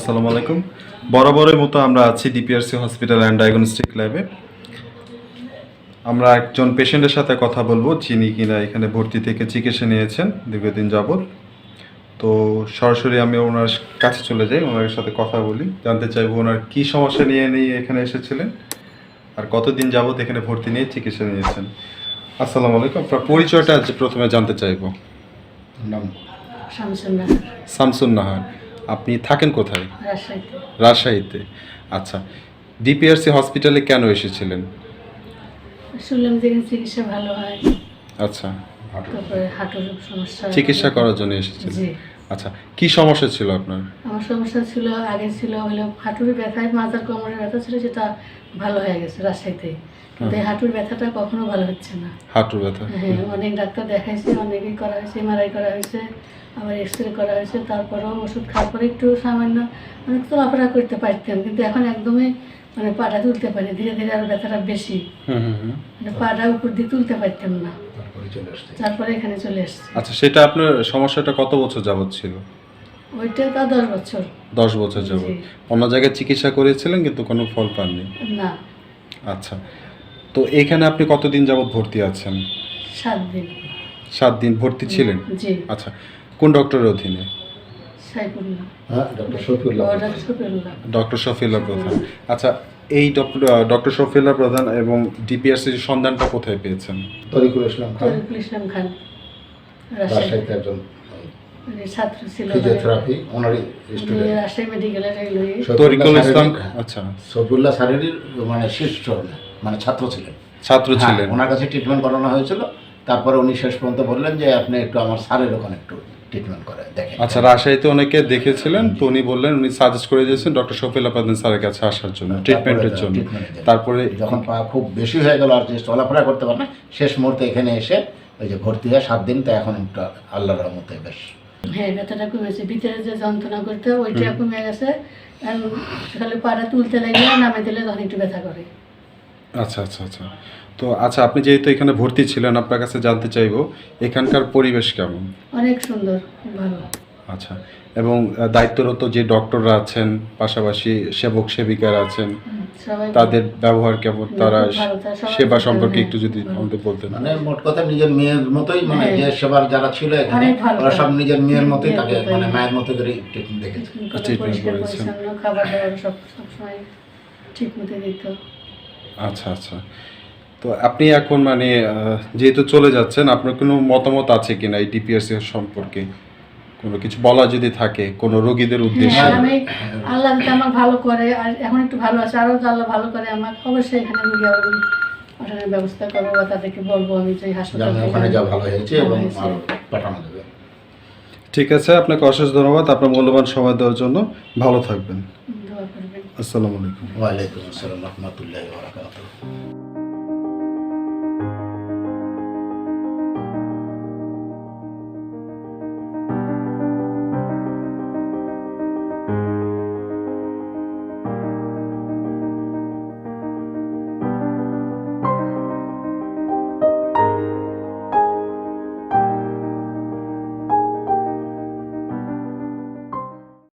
আসসালামু আলাইকুম। বরাবরের মতো আমরা আছি ডিপিআরসি হসপিটাল অ্যান্ড ডায়াগনস্টিক ল্যাবে। আমরা একজন পেশেন্টের সাথে কথা বলব যিনি কিনা এখানে ভর্তি থেকে চিকিৎসা নিয়েছেন দীর্ঘদিন যাবৎ। তো সরাসরি আমি ওনার কাছে চলে যাই ওনার সাথে কথা বলি জানতে চাইব ওনার কি সমস্যা নিয়ে নিয়ে এখানে এসেছিলেন আর কতদিন যাবৎ এখানে ভর্তি নিয়ে চিকিৎসা নিয়েছেন। আসসালামু আলাইকুম। আপনার পরিচয়টা আজ প্রথমে জানতে চাইব। নাম? শামসুন নাহার আপনি থাকেন কোথায়? রাজশাহীতে। আচ্ছা ডিপিআরসি হসপিটালে কেন এসেছিলেন? শুনলাম যে চিকিৎসা ভালো হয়। আচ্ছা তারপরে হাঁটুর সমস্যা চিকিৎসা করার জন্য এসেছিলেন। আচ্ছা কি সমস্যা ছিল আপনার? আমার সমস্যা ছিল আগে ছিল হলো হাঁটুর ব্যথায় মাথার কোমরের ব্যথা ছিল সেটা ভালো হয়ে গেছে রাজশাহীতে। কিন্তু এই হাঁটুর ব্যথাটা কখনো ভালো হচ্ছে না। হাঁটুর ব্যথা? হ্যাঁ অনেক ডাক্তার দেখাইছে অনেকেই করা হয়েছে এমআরআই করা হয়েছে আবার এক্স রে করা হয়েছে তারপরেও ওষুধ খাওয়ার পরে একটু সামান্য অনেক চলাফেরা করতে পারতাম কিন্তু এখন একদমই মানে পাটা তুলতে পারি ধীরে ধীরে আরও ব্যথাটা বেশি। হুম হুম হুম। মানে পাটা উপর দিয়ে তুলতে পারতাম না। তারপরে চলে আসছে তারপরে এখানে চলে এসেছি আচ্ছা সেটা আপনার সমস্যাটা কত বছর যাবৎ ছিল? ওইটা তা দশ বছর। দশ বছর যাবৎ। অন্য জায়গায় চিকিৎসা করেছিলেন কিন্তু কোনো ফল পাননি? না। আচ্ছা তো এখানে আপনি কতদিন যাবৎ ভর্তি আছেন? সাত দিন। সাত দিন ভর্তি ছিলেন? জি। আচ্ছা কোন ডক্টরের অধীনে? সাইফুল্লাহ। হ্যাঁ ডক্টর শফিউল্লাহ। শফিউল্লাহ। ডক্টর শফিউল্লাহ প্রধান। আচ্ছা এই ডক্টর ডক্টর শফিউল্লাহ প্রধান এবং ডিপিআরসির সন্ধানটা কোথায় পেয়েছেন? তরিকুল ইসলাম খান। তরিকুল ইসলাম খান। রাজশাহীতে একজন ছাত্র ছিল ফিজিওথেরাপি ওনারই স্টুডেন্ট রাজশাহী মেডিকেলের তরিকুল ইসলাম আচ্ছা। সফিউল্লাহ সারেরির মানে শিষ্য মানে ছাত্র ছিলেন। ছাত্র হ্যাঁ, ছিলেন। ওনার কাছে ট্রিটমেন্ট করানো হয়েছিল। তারপরে উনি শেষ পর্যন্ত বললেন যে আপনি একটু আমার স্যারের ওখানে একটু ট্রিটমেন্ট করে দেখেন। আচ্ছা রাজশাহীতে অনেকে দেখেছিলেন তো উনি বললেন উনি সাজেস্ট করে দিয়েছেন ডক্টর শফিউল্লাহ প্রধান স্যারের কাছে আসার জন্য ট্রিটমেন্টের জন্য। তারপরে যখন পা খুব বেশি হয়ে গেল আর যে চলাফেরা করতে পারে না শেষ মুহূর্তে এখানে এসে ওই যে ভর্তি হয়ে সাত দিন তো এখন একটু আল্লাহর রহমতে বেশ। হ্যাঁ ব্যথাটা কমেছে ভিতরে যে যন্ত্রণা করতে ওইটা কমে গেছে আর খালি পাটা তুলতে লাগলে নামে দিলে তখন একটু ব্যথা করে। আচ্ছা আচ্ছা আচ্ছা। তো আচ্ছা আপনি যেহেতু এখানে ভর্তি ছিলেন আপনার কাছে জানতে চাইব এখানকার পরিবেশ কেমন? অনেক সুন্দর ভালো। আচ্ছা এবং দায়িত্বরত যে ডক্টররা আছেন পাশাপাশি সেবক সেবিকারা আছেন তাদের ব্যবহার কেমন? তারা সেবা সম্পর্কে একটু যদি। আমাদের বলতেন। মানে মোট কথা নিজের মেয়ের মতোই মানে হ্যাঁ। যে সেবার যারা ছিল এখানে ওরা সব নিজের মেয়ের মতোই তাকে মানে মায়ের মতো করে ট্রিটমেন্ট দেখেছে। পরিষ্কার করেছেন। খাবার দাবার সব সবসময় ঠিক মতো দিত। আচ্ছা আচ্ছা। তো আপনি এখন মানে যেহেতু চলে যাচ্ছেন আপনার কোনো মতামত আছে কিনা এই ডিপিএসসি সম্পর্কে? কোনো কিছু বলা যদি থাকে কোনো রোগীদের উদ্দেশ্যে? হ্যাঁ, আমি আল্লাহ যদি আমার ভালো করে আর এখন একটু ভালো আছে আরও যদি আল্লাহ ভালো করে আমার অবশ্যই এখানে রুগী আবার পাঠানোর ব্যবস্থা করব বা তাদেরকে বলব আমি যে হাসপাতাল ওখানে যা ভালো হয়েছে এবং আরও পাঠানো দেবে ঠিক আছে আপনাকে অশেষ ধন্যবাদ আপনার মূল্যবান সময় দেওয়ার জন্য। ভালো থাকবেন। আসসালামু আলাইকুম। ওয়ালাইকুম আসসালাম রহমতুল্লাহ বারাকাতুহ।